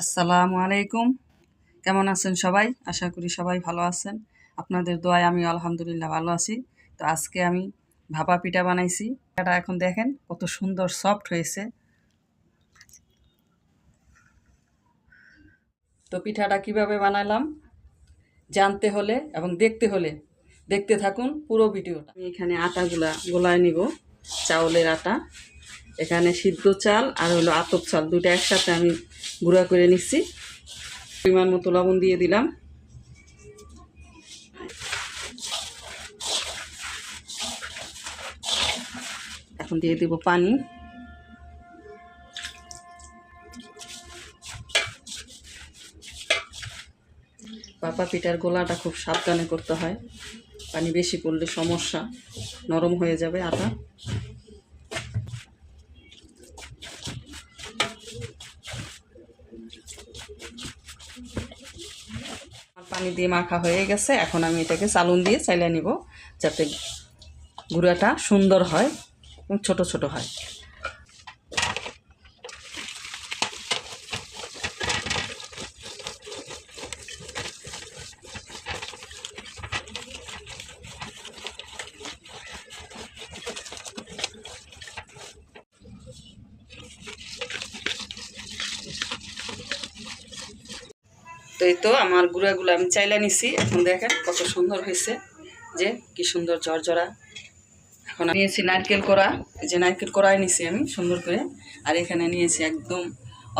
আসসালামু আলাইকুম। কেমন আছেন সবাই? আশা করি সবাই ভালো আছেন। আপনাদের দোয়ায় আমি আলহামদুলিল্লাহ ভালো আছি। তো আজকে আমি ভাপা পিঠা বানাইছি। এটা এখন দেখেন কত সুন্দর সফট হয়েছে। তো পিঠাটা কীভাবে বানালাম? জানতে হলে এবং দেখতে হলে দেখতে থাকুন পুরো ভিডিওটা। আমি এখানে আটাগুলা গোলায় নিব, চাউলের আটা। এখানে সিদ্ধ চাল আর হলো আতপ চাল দুটো একসাথে আমি গুঁড়া করে নিচ্ছি। পরিমাণ মতো লবণ দিয়ে দিলাম। এখন দিয়ে দিব পানি। পাপা পিঠার গোলাটা খুব সাবধানে করতে হয়। পানি বেশি পড়লে সমস্যা, নরম হয়ে যাবে আটা। পানি দিয়ে মাখা হয়ে গেছে। এখন আমি এটাকে চালুন দিয়ে চাইলে নিব যাতে গুঁড়াটা সুন্দর হয় এবং ছোট ছোট হয়। তো এই তো আমার গুঁড়াগুলো আমি চাইলা নিছি। এখন দেখেন কত সুন্দর হয়েছে যে কি সুন্দর জর্জরা এখন আমি নিয়েছি নারকেল এই যে নারকেল কোড়াই নিছি আমি সুন্দর করে। আর এখানে নিয়েছি একদম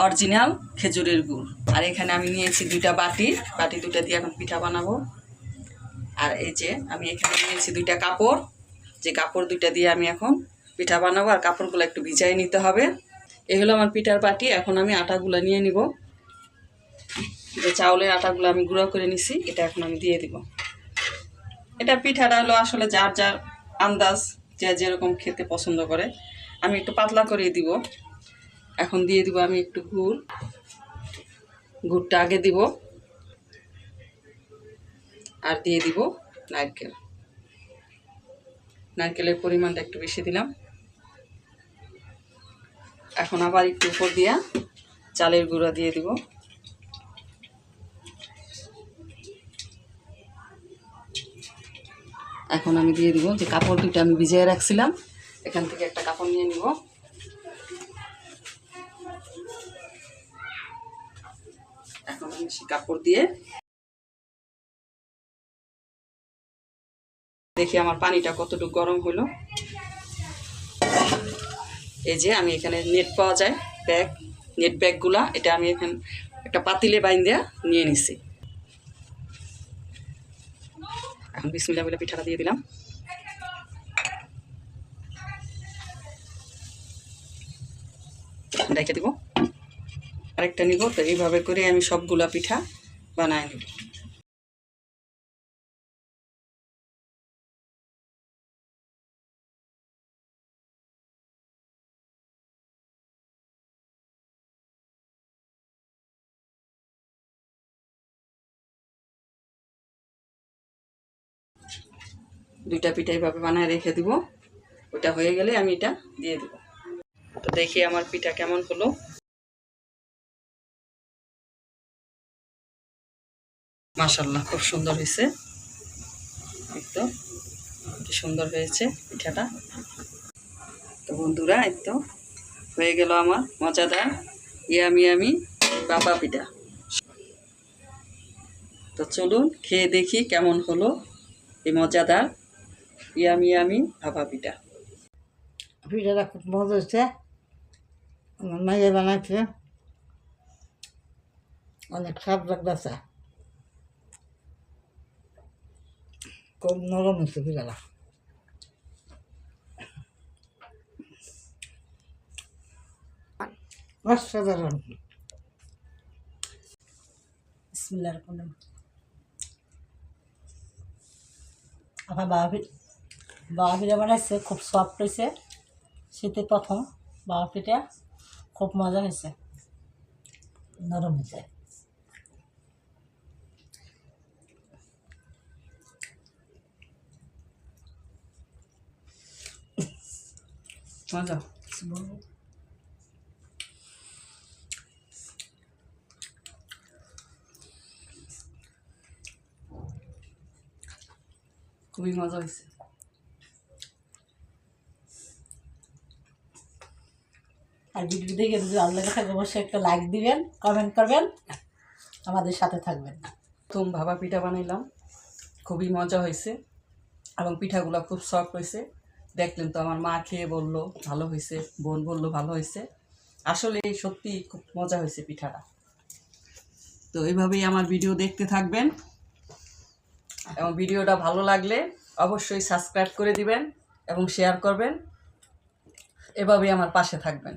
অরিজিনাল খেজুরের গুড়। আর এখানে আমি নিয়েছি দুইটা বাটি। বাটি দুইটা দিয়ে এখন পিঠা বানাবো। আর এই যে আমি এখানে নিয়েছি দুইটা কাপড়। যে কাপড় দুইটা দিয়ে আমি এখন পিঠা বানাবো। আর কাপড়গুলো একটু ভিজাই নিতে হবে। এই হলো আমার পিঠার বাটি। এখন আমি আটাগুলো নিয়ে নিব। যে চাউলের আটাগুলো আমি গুঁড়ো করে নিছি, এটা এখন আমি দিয়ে দিব। এটা পিঠাটা হলো আসলে যার যার আন্দাজ, যে যেরকম খেতে পছন্দ করে। আমি একটু পাতলা করে দিব। এখন দিয়ে দিব আমি একটু গুড়। গুড়টা আগে দিব। আর দিয়ে দিব নারকেল। নারকেলের পরিমাণটা একটু বেশি দিলাম। এখন আবার একটু উপর দিয়া চালের গুঁড়া দিয়ে দিব। এখন আমি দিয়ে দিব যে কাপড় দুটো আমি ভিজিয়ে রাখছিলাম। এখান থেকে একটা কাপড় নিয়ে নিব। এখন আমি সেই কাপড় দিয়ে দেখি আমার পানিটা কতটুকু গরম হলো। এই যে আমি এখানে নেট পাওয়া যায়, ব্যাগ, নেট ব্যাগগুলা, এটা আমি এখানে একটা পাতিলে বাইন দেওয়া নিয়ে নিছি। এখন বিসমিল্লা বলে পিঠাটা দিয়ে দিলাম। রেখে দিব। আরেকটা নিব, তো এইভাবে করে আমি সবগুলা পিঠা বানায় নিব। দুইটা পিঠা এইভাবে বানায় রেখে দিব। ওটা হয়ে গেলে আমি এটা দিয়ে দিব। তো দেখি আমার পিঠা কেমন হলো। মাশাল্লাহ খুব সুন্দর হয়েছে। তো, কি সুন্দর হয়েছে পিঠাটা। তো বন্ধুরা তো, হয়ে গেল আমার মজাদার ইয়ামি আমি বাবা পিঠা। তো চলুন খেয়ে দেখি কেমন হলো এই মজাদার ইয়ামি আমি ভাপা পিঠা। পিঠাটা খুব মজা হচ্ছে আমার মাইয়ে বানাচ্ছে অনেক স্বাদ লাগতেছে। খুব নরম হচ্ছে পিঠাটা। অসাধারণ। বিসমিল্লাহির রহমানির রহিম। বাবা পিঠা বানাইছে, খুব সফট হয়েছে শীতের প্রথম বাবা পিঠা, খুব মজা হয়েছে নরম হয়েছে মজা? খুবই মজা হয়েছে আর ভিডিও দেখে যদি ভালো লেগে থাকে, অবশ্যই একটা লাইক দিবেন কমেন্ট করবেন, আমাদের সাথে থাকবেন। প্রথম ভাবা পিঠা বানাইলাম, খুবই মজা হয়েছে, এবং পিঠাগুলো খুব সফট হয়েছে। দেখলেন তো আমার মা খেয়ে বলল, ভালো হয়েছে। বোন বলল, ভালো হয়েছে। আসলে সত্যি খুব মজা হয়েছে পিঠাটা। তো এইভাবেই আমার ভিডিও দেখতে থাকবেন। এবং ভিডিওটা ভালো লাগলে অবশ্যই সাবস্ক্রাইব করে দিবেন এবং শেয়ার করবেন। এভাবেই আমার পাশে থাকবেন।